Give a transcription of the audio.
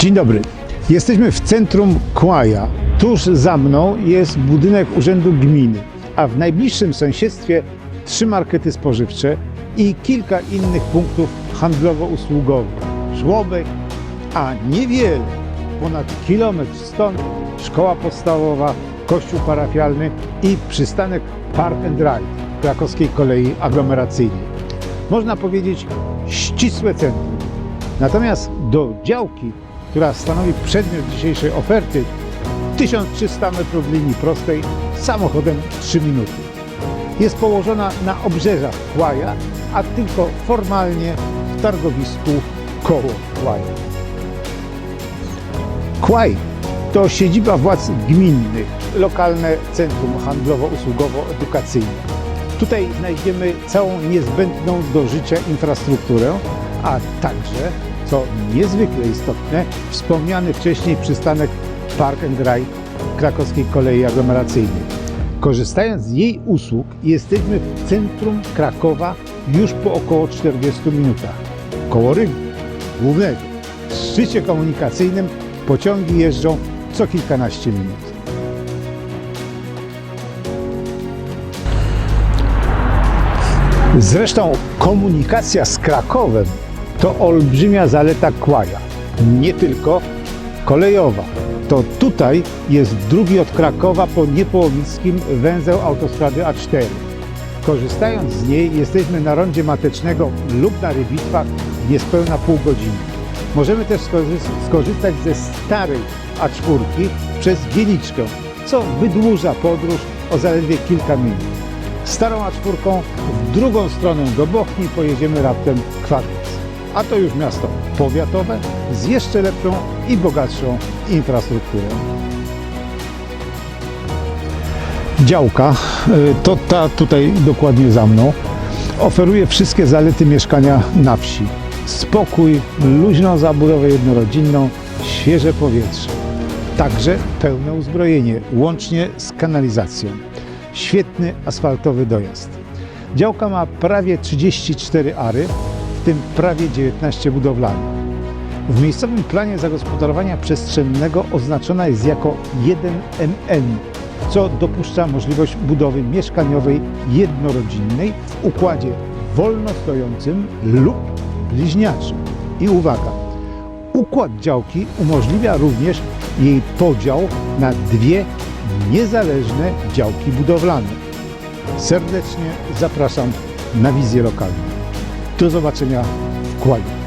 Dzień dobry. Jesteśmy w centrum Kłaja. Tuż za mną jest budynek Urzędu Gminy, a w najbliższym sąsiedztwie trzy markety spożywcze i kilka innych punktów handlowo-usługowych. Żłobek, a niewiele, ponad kilometr stąd szkoła podstawowa, kościół parafialny i przystanek Park and Ride krakowskiej kolei aglomeracyjnej. Można powiedzieć ścisłe centrum. Natomiast do działki, która stanowi przedmiot dzisiejszej oferty, 1300 metrów linii prostej, samochodem 3 minuty. Jest położona na obrzeżach Kłaja, a tylko formalnie w targowisku koło Kłaja. Kłaj to siedziba władz gminnych, lokalne centrum handlowo-usługowo-edukacyjne. Tutaj znajdziemy całą niezbędną do życia infrastrukturę, a także, co niezwykle istotne, wspomniany wcześniej przystanek Park and Ride krakowskiej kolei aglomeracyjnej. Korzystając z jej usług, jesteśmy w centrum Krakowa już po około 40 minutach. Koło rynku głównego, w szczycie komunikacyjnym pociągi jeżdżą co kilkanaście minut. Zresztą komunikacja z Krakowem to olbrzymia zaleta Kłaja. Nie tylko kolejowa. To tutaj jest drugi od Krakowa po Niepołomickim węzeł autostrady A4. Korzystając z niej jesteśmy na rondzie Matecznego lub na Rybitwach niespełna pół godziny. Możemy też skorzy- skorzystać ze starej A4 przez Wieliczkę, co wydłuża podróż o zaledwie kilka minut. Starą A4 w drugą stronę do Bochni pojedziemy raptem kwadrans. A to już miasto powiatowe z jeszcze lepszą i bogatszą infrastrukturą. Działka, y, to ta tutaj dokładnie za mną, oferuje wszystkie zalety mieszkania na wsi. Spokój, luźną zabudowę jednorodzinną, świeże powietrze. Także pełne uzbrojenie, łącznie z kanalizacją. Świetny asfaltowy dojazd. Działka ma prawie 34 ary, w tym prawie 19 budowlanych. W miejscowym planie zagospodarowania przestrzennego oznaczona jest jako 1MN, co dopuszcza możliwość budowy mieszkaniowej jednorodzinnej w układzie wolno stojącym lub bliźniaczym. I uwaga, układ działki umożliwia również jej podział na dwie niezależne działki budowlane. Serdecznie zapraszam na wizję lokalną. Do zobaczenia w Kłaju.